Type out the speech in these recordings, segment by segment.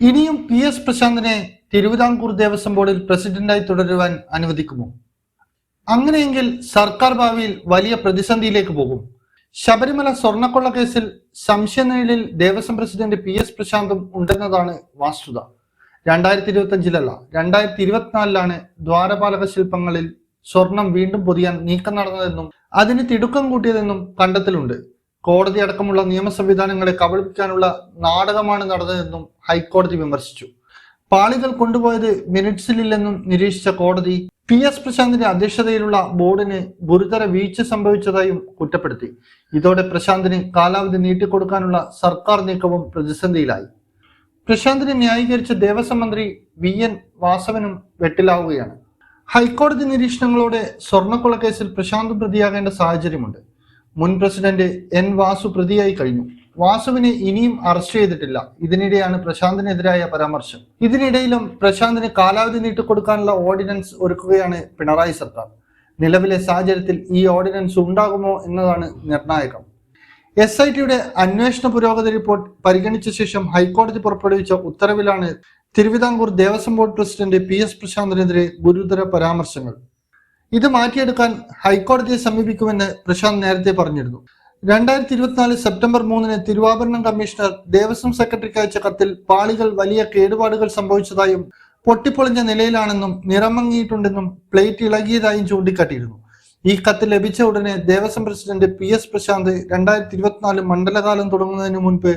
ഇനിയും P S പ്രശാന്തിനെ തിരുവിതാംകൂർ ദേവസ്വം ബോർഡിൽ പ്രസിഡന്റായി തുടരുവാൻ അനുവദിക്കുമോ? അങ്ങനെയെങ്കിൽ സർക്കാർ ഭാവിയിൽ വലിയ പ്രതിസന്ധിയിലേക്ക് പോകും. ശബരിമല സ്വർണക്കൊള്ള കേസിൽ സംശയനിഴലിൽ ദേവസ്വം പ്രസിഡന്റ് പി എസ് പ്രശാന്തും ഉണ്ടെന്നതാണ് വാസ്തുത. രണ്ടായിരത്തി ഇരുപത്തി അഞ്ചിലല്ല രണ്ടായിരത്തി ഇരുപത്തിനാലിലാണ് ദ്വാരപാലക ശില്പങ്ങളിൽ സ്വർണം വീണ്ടും പൊതിയാൻ നീക്കം നടന്നതെന്നും അതിന് തിടുക്കം കൂട്ടിയതെന്നും കണ്ടെത്തലുണ്ട്. കോടതി അടക്കമുള്ള നിയമ സംവിധാനങ്ങളെ കബളിപ്പിക്കാനുള്ള നാടകമാണ് നടന്നതെന്നും ഹൈക്കോടതി വിമർശിച്ചു. പാളികൾ കൊണ്ടുപോയത് മിനിറ്റ്സിലില്ലെന്നും നിരീക്ഷിച്ച കോടതി പി എസ് പ്രശാന്തിന്റെ അധ്യക്ഷതയിലുള്ള ബോർഡിന് ഗുരുതര വീഴ്ച സംഭവിച്ചതായും കുറ്റപ്പെടുത്തി. ഇതോടെ പ്രശാന്തിന് കാലാവധി നീട്ടിക്കൊടുക്കാനുള്ള സർക്കാർ നീക്കവും പ്രതിസന്ധിയിലായി. പ്രശാന്തിനെ ന്യായീകരിച്ച ദേവസ്വം മന്ത്രി വി എൻ വാസവനും വെട്ടിലാവുകയാണ്. ഹൈക്കോടതി നിരീക്ഷണങ്ങളോടെ സ്വർണക്കൊള കേസിൽ പ്രശാന്ത് പ്രതിയാകേണ്ട സാഹചര്യമുണ്ട്. മുൻ പ്രസിഡന്റ് എൻ വാസു പ്രതിയായി കഴിഞ്ഞു. വാസുവിനെ ഇനിയും അറസ്റ്റ് ചെയ്തിട്ടില്ല. ഇതിനിടെയാണ് പ്രശാന്തിനെതിരായ പരാമർശം. ഇതിനിടയിലും പ്രശാന്തിന് കാലാവധി നീട്ടിക്കൊടുക്കാനുള്ള ഓർഡിനൻസ് ഒരുക്കുകയാണ് പിണറായി സർക്കാർ. നിലവിലെ സാഹചര്യത്തിൽ ഈ ഓർഡിനൻസ് ഉണ്ടാകുമോ എന്നതാണ് നിർണായകം. എസ് ഐ ടിയുടെ അന്വേഷണ പുരോഗതി റിപ്പോർട്ട് പരിഗണിച്ച ശേഷം ഹൈക്കോടതി പുറപ്പെടുവിച്ച ഉത്തരവിലാണ് Thiruvithamkoor Devaswom board president P S പ്രശാന്തിനെതിരെ ഗുരുതര പരാമർശങ്ങൾ. ഇത് മാറ്റിയെടുക്കാൻ ഹൈക്കോടതിയെ സമീപിക്കുമെന്ന് പ്രശാന്ത് നേരത്തെ പറഞ്ഞിരുന്നു. രണ്ടായിരത്തി ഇരുപത്തിനാല് സെപ്റ്റംബർ മൂന്നിന് തിരുവാഭരണം കമ്മീഷണർ ദേവസ്വം സെക്രട്ടറിക്ക് അയച്ച കത്തിൽ പാളികൾ വലിയ കേടുപാടുകൾ സംഭവിച്ചതായും പൊട്ടിപ്പൊളിഞ്ഞ നിലയിലാണെന്നും നിറമങ്ങിയിട്ടുണ്ടെന്നും പ്ലേറ്റ് ഇളകിയതായും ചൂണ്ടിക്കാട്ടിയിരുന്നു. ഈ കത്ത് ലഭിച്ച ഉടനെ Devaswom president P S Prashant രണ്ടായിരത്തി ഇരുപത്തിനാല് മണ്ഡലകാലം തുടങ്ങുന്നതിന് മുൻപ്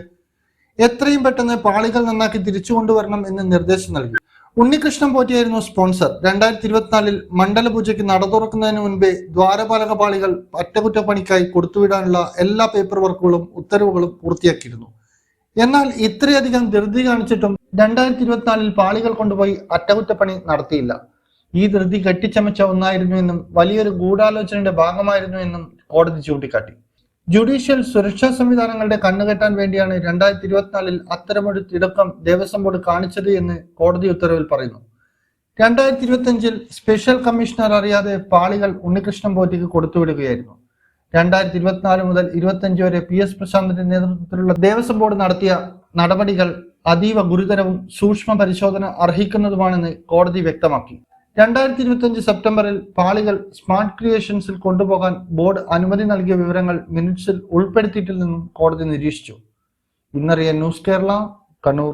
എത്രയും പെട്ടെന്ന് പാളികൾ നന്നാക്കി തിരിച്ചു കൊണ്ടുവരണം എന്ന് നിർദ്ദേശം നൽകി. ഉണ്ണികൃഷ്ണൻ പോറ്റിയായിരുന്നു സ്പോൺസർ രണ്ടായിരത്തി ഇരുപത്തിനാലിൽ മണ്ഡലപൂജയ്ക്ക് നട തുറക്കുന്നതിന് മുൻപേ ദ്വാരപാലക പാളികൾ അറ്റകുറ്റപ്പണിക്കായി കൊടുത്തുവിടാനുള്ള എല്ലാ പേപ്പർ വർക്കുകളും ഉത്തരവുകളും പൂർത്തിയാക്കിയിരുന്നു. എന്നാൽ ഇത്രയധികം ധൃതി കാണിച്ചിട്ടും രണ്ടായിരത്തി ഇരുപത്തിനാലിൽ പാളികൾ കൊണ്ടുപോയി അറ്റകുറ്റപ്പണി നടത്തിയില്ല. ഈ ധൃതി കെട്ടിച്ചമച്ച ഒന്നായിരുന്നു എന്നും വലിയൊരു ഗൂഢാലോചനയുടെ ഭാഗമായിരുന്നു എന്നും കോടതി ചൂണ്ടിക്കാട്ടി. ജുഡീഷ്യൽ സുരക്ഷാ സംവിധാനങ്ങളുടെ കണ്ണുകെട്ടാൻ വേണ്ടിയാണ് രണ്ടായിരത്തി ഇരുപത്തിനാലിൽ അത്തരമൊരു തിടക്കം ദേവസ്വം ബോർഡ് കാണിച്ചത് എന്ന് കോടതി ഉത്തരവിൽ പറയുന്നു. രണ്ടായിരത്തി ഇരുപത്തിയഞ്ചിൽ സ്പെഷ്യൽ കമ്മീഷണർ അറിയാതെ പാളികൾ ഉണ്ണികൃഷ്ണൻ പോറ്റിക്ക് കൊടുത്തുവിടുകയായിരുന്നു. രണ്ടായിരത്തി ഇരുപത്തിനാല് മുതൽ ഇരുപത്തിയഞ്ച് വരെ പി എസ് പ്രശാന്തിന്റെ നേതൃത്വത്തിലുള്ള ദേവസ്വം ബോർഡ് നടത്തിയ നടപടികൾ അതീവ ഗുരുതരവും സൂക്ഷ്മ പരിശോധന അർഹിക്കുന്നതുമാണെന്ന് കോടതി വ്യക്തമാക്കി. രണ്ടായിരത്തി ഇരുപത്തിയഞ്ച് സെപ്റ്റംബറിൽ പാളികൾ സ്മാർട്ട് ക്രിയേഷൻസിൽ കൊണ്ടുപോകാൻ ബോർഡ് അനുമതി നൽകിയ വിവരങ്ങൾ മിനിറ്റ്സിൽ ഉൾപ്പെടുത്തിയിട്ടില്ലെന്നും കോടതി നിരീക്ഷിച്ചു. ഇന്നറിയ ന്യൂസ് കേരള കണ്ണൂർ.